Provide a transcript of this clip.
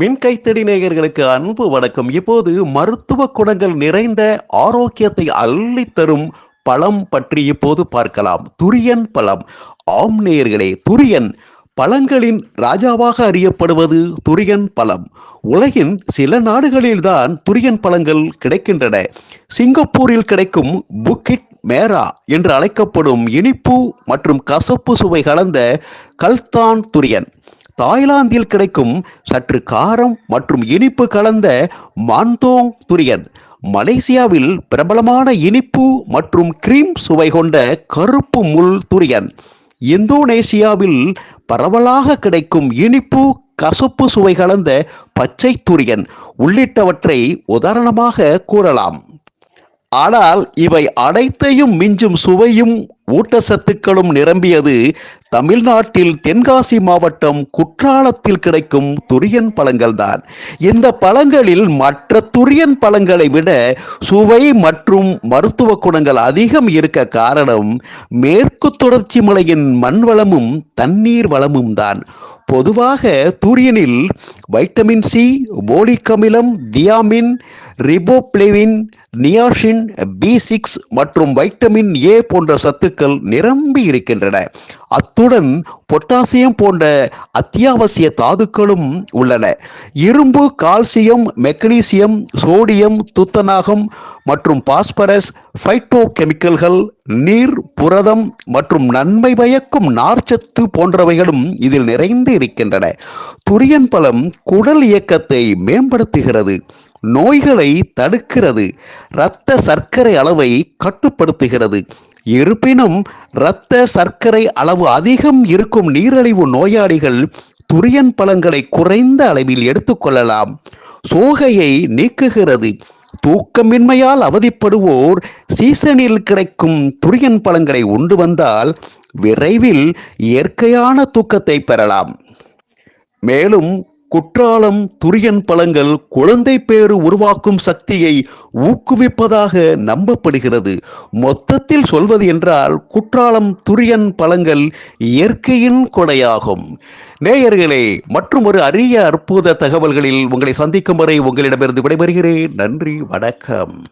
மின் கைத்தடி நேயர்களுக்கு அன்பு வணக்கம். இப்போது மருத்துவ குணங்கள் நிறைந்த ஆரோக்கியத்தை அள்ளி தரும் பழம் பற்றி இப்போது பார்க்கலாம். துரியன் பழம். ஆம் நேயர்களே துரியன் பழங்களின் ராஜாவாக அறியப்படுவது துரியன் பழம். உலகின் சில நாடுகளில்தான் துரியன் பழங்கள் கிடைக்கின்றன. சிங்கப்பூரில் கிடைக்கும் புக்கிட் மேரா என்று அழைக்கப்படும் இனிப்பு மற்றும் கசப்பு சுவை கலந்த கல்தான் துரியன். தாய்லாந்தில் கிடைக்கும் சற்று காரம் மற்றும் இனிப்பு கலந்த மாந்தோங் துரியன். மலேசியாவில் பிரபலமான இனிப்பு மற்றும் கிரீம் சுவை கொண்ட கருப்பு முள் துரியன். இந்தோனேசியாவில் பரவலாக கிடைக்கும் இனிப்பு கசப்பு சுவை கலந்த பச்சை துரியன் உள்ளிட்டவற்றை உதாரணமாக கூறலாம். ஆனால் இவை அனைத்தையும் மிஞ்சும் சுவையும் ஊட்டச்சத்துக்களும் நிரம்பியது தமிழ்நாட்டில் தென்காசி மாவட்டம் குற்றாலத்தில் கிடைக்கும் துரியன் பழங்கள்தான். இந்த பழங்களில் மற்ற துரியன் பழங்களை விட சுவை மற்றும் மருத்துவ குணங்கள் அதிகம் இருக்க காரணம் மேற்கு தொடர்ச்சி மலையின் மண் வளமும் தண்ணீர் வளமும் தான். பொதுவாக தூரியனில் வைட்டமின் சி போலிக் அமிலம் thiamine riboflavin niacin B six மற்றும் வைட்டமின் ஏ போன்ற சத்துக்கள் நிரம்பி இருக்கின்றன. அத்துடன் பொட்டாசியம் போன்ற அத்தியாவசிய தாதுக்களும் உள்ளன. இரும்பு கால்சியம் மெக்னீசியம் சோடியம் துத்தநாகம் மற்றும் பாஸ்பரஸ் ஃபைட்டோ கெமிக்கல்கள் நீர் புரதம் மற்றும் நன்மை பயக்கும் நார்ச்சத்து போன்றவைகளும் இதில் நிறைந்து இருக்கின்றன. துரியன் பழம் குடல் இயக்கத்தை மேம்படுத்துகிறது. நோய்களை தடுக்கிறது. இரத்த சர்க்கரை அளவை கட்டுப்படுத்துகிறது. இருப்பினும் இரத்த சர்க்கரை அளவு அதிகம் இருக்கும் நீரிழிவு நோயாளிகள் துரியன் பழங்களை குறைந்த அளவில் எடுத்துக்கொள்ளலாம். சோகையை நீக்குகிறது. தூக்கமின்மையால் அவதிப்படுவோர் சீசனில் கிடைக்கும் துரியன் பழங்களை உண்டு வந்தால் விரைவில் இயற்கையான தூக்கத்தை பெறலாம். மேலும் குற்றாலம் துரியன் பழங்கள் குழந்தை பேறு உருவாக்கும் சக்தியை ஊக்குவிப்பதாக நம்பப்படுகிறது. மொத்தத்தில் சொல்வது என்றால் குற்றாலம் துரியன் பழங்கள் இயற்கையின் கொடையாகும். நேயர்களே மற்றும் ஒரு அரிய அற்புத தகவல்களில் உங்களை சந்திக்கும் வரை உங்களிடமிருந்து விடைபெறுகிறேன். நன்றி வணக்கம்.